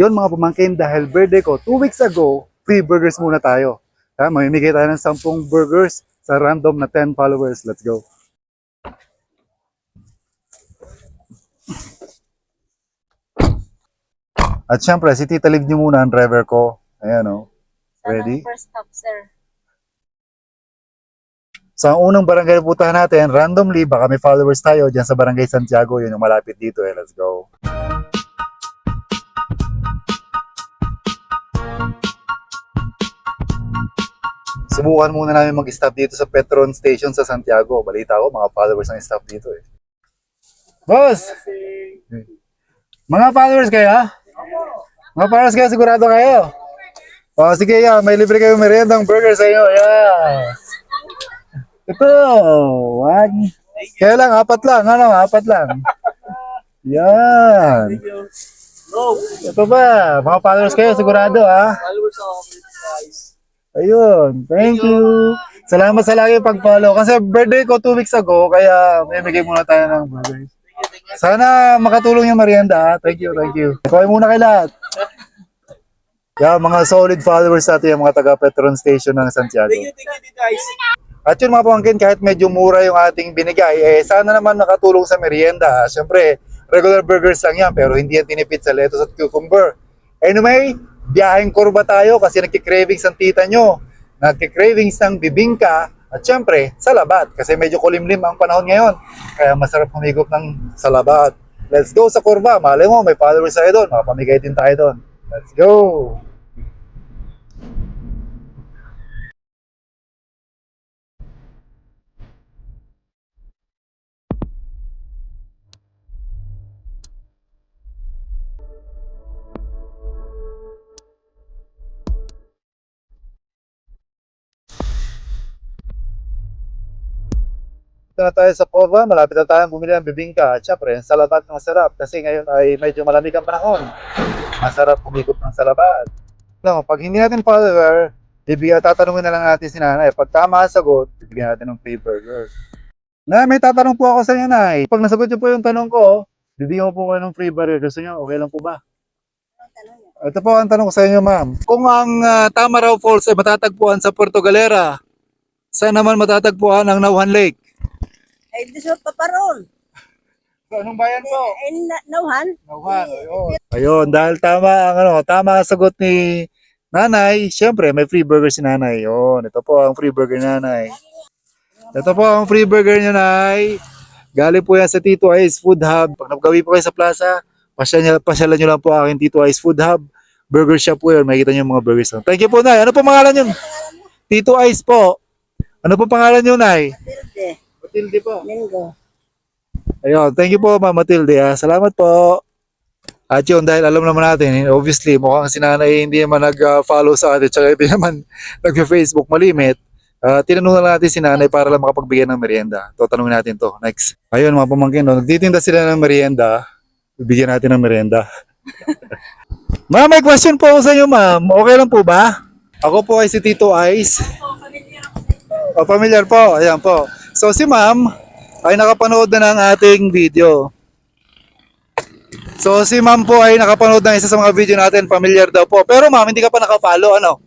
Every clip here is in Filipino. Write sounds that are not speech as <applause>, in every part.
Yun mga pamangkin, dahil birthday ko, two weeks ago, free burgers muna tayo. Ha, mamimigay tayo ng 10 burgers sa random na 10 followers. Let's go. At syempre, si Tita Liv niyo muna ang driver ko. Ayan o. Ready? First stop, sir. Sa unang barangay na puntahan natin, randomly, baka may followers tayo dyan sa barangay Santiago. Yun yung malapit dito eh. Let's go. Subukan muna namin mag-stop dito sa Petron Station sa Santiago. Balita ko, mga followers ang stop dito eh. Boss! Mga followers kayo, ha? Mga followers kayo, sigurado kayo. O, sige, yeah, may libre kayo meriendang burger sa inyo. Yeah. Ito, wag. Kaya lang, apat lang, ano, apat lang. Yan. Ito ba, mga followers kayo, sigurado, ha? Followers ako. Ayun, thank you. Salamat sa lagi pag-follow. Kasi birthday ko two weeks ago, kaya may bigay muna tayo ng burgers. Sana makatulong yung merienda. ha? Thank you, thank you. Kuhay muna kay lahat. Yeah, mga solid followers natin yung mga taga Petron Station ng Santiago. Thank you, thank you, guys. At yun mga pamangkin, kahit medyo mura yung ating binigay, eh sana naman nakatulong sa merienda. Siyempre, regular burgers lang yan, pero hindi yan tinipid sa lettuce at cucumber. Anyway, biyaheng kurba tayo kasi nagkikravings ang tita nyo. Nagkikravings ng bibingka at syempre, salabat. Kasi medyo kulimlim ang panahon ngayon. Kaya masarap humigop ng salabat. Let's go sa kurba. Malay mo, may followers tayo doon. Makapamigay din tayo doon. Let's go! Dito na tayo sa Cova, malapit na tayo bumili ng bibingka. At syempre, ang salabat ng masarap kasi ngayon ay medyo malamig ang panahon. Masarap humigop ng salabat. No, pag hindi natin follower, bibigyan, tatanungin na lang natin si nanay. Pag tama ang sagot, bibigyan natin ng free burger. Na, may tatanong po ako sa inyo, nay. Pag nasagot niyo po yung tanong ko, bibigyan ko po kayo ng free burger. Gusto niyo, okay lang po ba? Ito po ang tanong ko sa inyo, ma'am. Kung ang ah, Tamaraw Falls ay matatagpuan sa Puerto Galera, saan naman matatagpuan ang Nauhan Lake? Ay, disot pa paron. Anong bayan po? Ay, na- nauhan. Nauhan, ayun. Ayun, dahil tama ang ano, tama ang sagot ni Nanay, syempre may free burger si Nanay. Yun, ito po ang free burger ni Nanay. Ito po ang free burger niya, Nay. Galing po yan sa Tito Ice Food Hub. Pag nagawi po kayo sa plaza, pasyalan, pasyalan nyo lang po aking Tito Ice Food Hub. Burger shop po yun. Makikita nyo yung mga burgers. Thank you po, Nay. Ano po pangalan yun? Tito Ice po. Ano po pangalan nyo, Nay? Tilde. Matilde po. Linggo. Ayun, thank you po Ma'am Matilde. ah. Salamat po. At yun, dahil alam naman natin, eh, obviously, mukhang si nanay hindi naman nag-follow sa atin, tsaka hindi <laughs> naman nag-Facebook malimit. Uh, tinanong na natin si nanay para lang makapagbigay ng merienda. To, tanungin natin to. Next. Ayun, mga pamangkin, no, nagtitinda sila ng merienda. Bibigyan natin ng merienda. <laughs> ma'am, may question po ako sa inyo, ma'am. Okay lang po ba? Ako po ay si Tito Ice. O, familiar po. Ayan po. So, si ma'am, ay nakapanood na ng ating video. So si ma'am po ay nakapanood ng isa sa mga video natin, familiar daw po. Pero ma'am, hindi ka pa nakapollow, ano?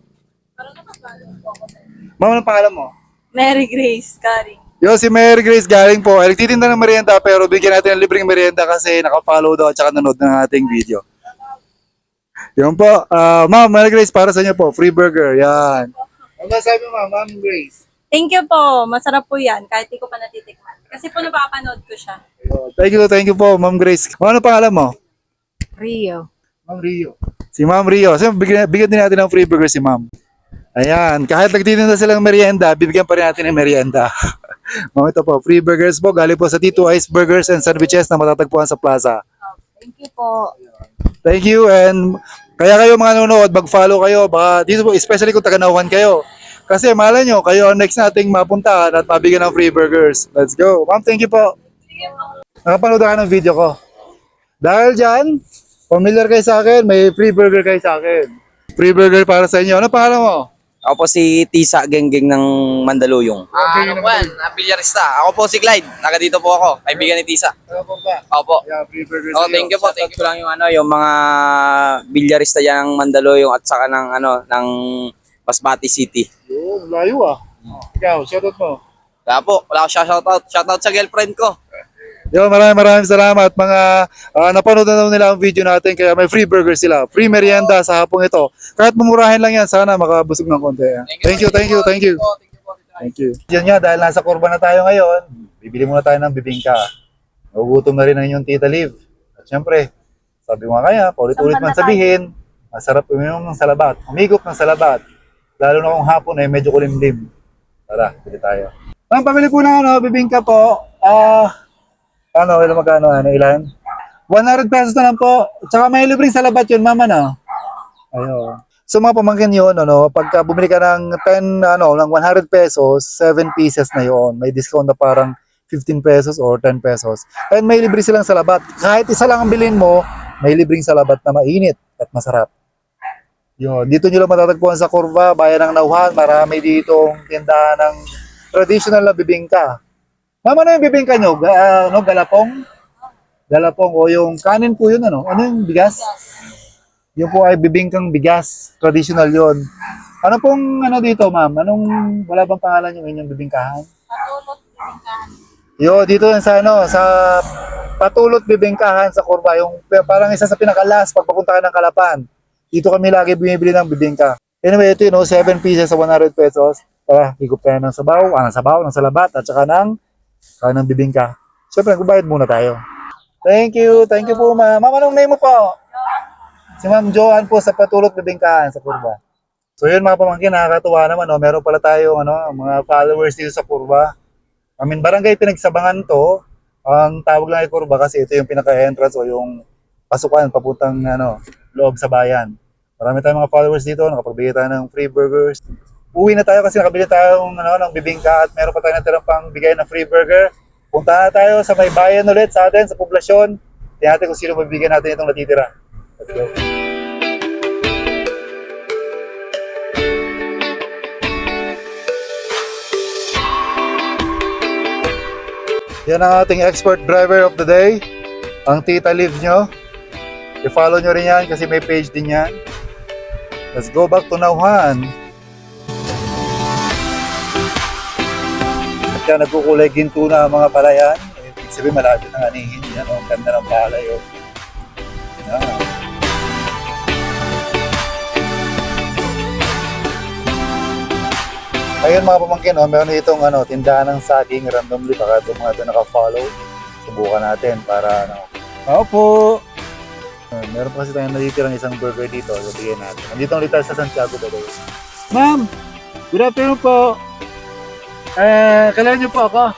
Ma'am, anong pangalan mo? Mary Grace, Kari. Yo, si Mary Grace galing po. Ay, nagtitinda ng merienda pero bigyan natin ng libreng merienda kasi nakapollow daw at saka nanood ng ating video. Yun po. Ah, ma'am, Mary Grace, para sa inyo po, free burger. Yan. Ano sabi mo, ma'am? Ma'am Grace. Thank you po. Masarap po yan. Kahit di ko pa natitikman. Kasi po napapanood ko siya. Thank you, thank you po, Ma'am Grace. Ano pangalan mo? Rio. Ma'am Rio. Si Ma'am Rio. So, bigyan, bigyan din natin ng free burger si Ma'am. Ayan, kahit nagtitinda silang merienda, bibigyan pa rin natin ng merienda. <laughs> Ma'am, ito po, free burgers po. Galing po sa Tito Ice Burgers and Sandwiches na matatagpuan sa plaza. Thank you po. Thank you and kaya kayo mga nanonood, mag-follow kayo. Baka dito po, especially kung taga-nauhan kayo. Kasi malay nyo, kayo ang next nating mapuntahan at mabigyan ng free burgers. Let's go. Ma'am, thank you po. Nakapanood ka ng video ko. Dahil dyan, familiar kayo sa akin, may free burger kayo sa akin. Free burger para sa inyo. Ano pangalan mo? Ako po si Tisa Genggeng ng Mandaluyong. Ah, ano po yan? Bilyarista. Ako po si Clyde. Naga dito po ako. Kaibigan ni Tisa. Ano po ba? Ako po. Yeah, free burger Oh, thank you po. Thank you po lang yung ano, yung mga bilyarista dyan ng Mandaluyong at saka ng ano, ng Masbate City. Yun, layo ah. Ikaw, shoutout mo. Kaya po, wala ko siya shoutout. Shoutout sa girlfriend ko. Yo, maraming maraming salamat mga ah, napanood na nila ang video natin kaya may free burger sila. Free merienda sa hapong ito. Kahit mumurahin lang yan, sana makabusog ng konti. ah. Thank you, thank you, thank you. Thank you. Yan nga, dahil nasa kurba na tayo ngayon, bibili muna tayo ng bibingka. Nagugutom na rin ang inyong tita Liv. At syempre, sabi ko nga kaya, paulit-ulit man sabihin, masarap uminom ng salabat, humigop ng salabat. Lalo na kung hapon ay medyo kulimlim. Tara, bili tayo. Ma'am, pamili po ng ano, bibingka po. Ah, ano, ilan magkano, ano, ilan? 100 pesos na lang po. Tsaka may libreng salabat yun, mama, no? Ayun. So mga pamangkin yun, ano, pagka bumili ka ng 10, ano, ng 100 pesos, 7 pieces na yun. May discount na parang 15 pesos or 10 pesos. And may libre silang salabat. Kahit isa lang ang bilhin mo, may libreng salabat na mainit at masarap. Yun. Dito nyo lang matatagpuan sa Curva, bayan ng Nauhan. Marami ditong tindahan ng traditional na bibingka. Mama, ano yung bibingka nyo? Ga, ano, galapong? Galapong o yung kanin po yun, ano? Ano yung bigas? Yung po ay bibingkang bigas. Traditional yon. Ano pong ano dito, ma'am? Anong, wala bang pangalan yung inyong bibingkahan? Patulot, bibingkahan. Yo, dito yan sa ano, sa patulot bibingkahan sa Kurba, yung parang isa sa pinakalas pag papunta ka ng Kalapan. Dito kami lagi bumibili ng bibingka. Anyway, ito yun, 7 pieces sa 100 pesos. Tara, higop tayo ng sabaw, ah, ng sabaw, ng salabat, at saka ng, saka ng bibingka. Siyempre, magbayad muna tayo. Thank you, thank you po ma'am. Ma'am, anong name mo po? Si Ma'am Joanne po sa patulot bibingkahan sa Kurba. So yun mga pamangkin, nakakatuwa naman. No? Meron pala tayong ano, mga followers dito sa Kurba. I mean, barangay pinagsabangan to. Ang tawag lang ay Kurba kasi ito yung pinaka-entrance o yung pasukan papuntang ano, loob sa bayan. Marami tayong mga followers dito, nakapagbigay tayo ng free burgers. Uwi na tayo kasi nakabili tayo ng, ano, ng bibingka at meron pa tayo natirang pang bigay na free burger. Punta na tayo sa may bayan ulit sa atin, sa poblasyon. Tingnan natin kung sino mabibigyan natin itong natitira. Let's go. Yan ang ating expert driver of the day. Ang Tita Liv nyo. I-follow nyo rin yan kasi may page din yan. Let's go back to Nauhan. At yan, nagkukulay ginto na mga palayan. Ibig sabihin, malapit ng anihin yan. Ang ganda ng palay. Oh. Yan. Ayun mga pamangkin, oh, meron itong ano, tindahan ng saging randomly. Baka itong mga doon naka-follow. Subukan natin para ano. Ako po! Uh, meron pa kasi tayong natitirang isang burger dito. Sabihin natin. Nandito ulit tayo sa Santiago ba Ma'am! Good afternoon po! Eh, kailan niyo po ako?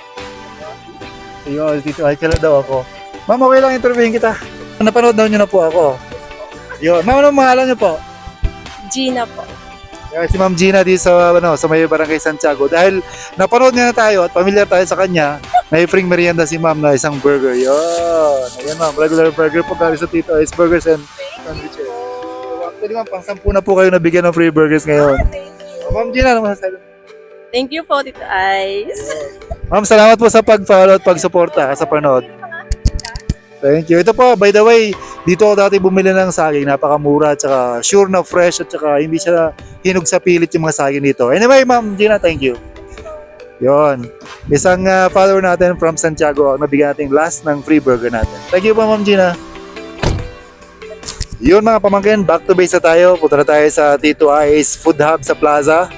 Ayun, dito. Ay, kailan daw ako? Ma'am, okay lang interviewin kita. Napanood daw niyo na po ako. Yun. Ma'am, ano pangalan niyo po? Gina po. Kaya si Ma'am Gina di sa ano sa may barangay Santiago dahil napanood niya na tayo at familiar tayo sa kanya. May free merienda si Ma'am na isang burger. Yun. Ayan Ma'am, regular burger po galing sa Tito Ice Burgers and Sandwiches. So, actually Ma'am, pang sampu na po kayo nabigyan ng free burgers ngayon. Oh, Ma'am Gina, ano masasabi? Thank you po, Tito Ice. Ma'am, salamat po sa pag-follow at pag-suporta sa panood. Thank you. Ito po, by the way, dito ako dati bumili ng saging. Napakamura at saka sure na fresh at saka hindi siya hinog sa pilit yung mga saging dito. Anyway, Ma'am Gina, thank you. Yon. Isang ah, follower natin from Santiago nabigyan natin last ng free burger natin. Thank you po, Ma'am Gina. Yun mga pamangkin, back to base na tayo. Punta na tayo sa Tito Ice Food Hub sa Plaza.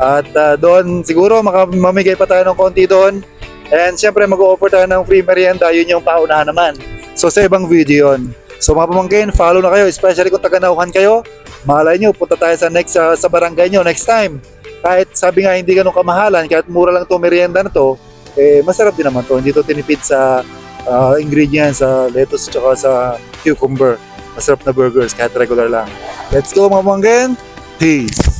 At ah, doon, siguro mamigay pa tayo ng konti doon. And syempre mag-offer tayo ng free merienda, yun yung paunahan naman. So sa ibang video yun. So mga pamangkin, follow na kayo, especially kung taga-nauhan kayo. Malay nyo, punta tayo sa next sa, sa barangay nyo next time. Kahit sabi nga hindi ganun kamahalan, kahit mura lang to merienda na to, eh masarap din naman to. Hindi to tinipid sa ah, ingredients, sa lettuce tsaka sa cucumber. Masarap na burgers kahit regular lang. Let's go mga pamangkin. Peace.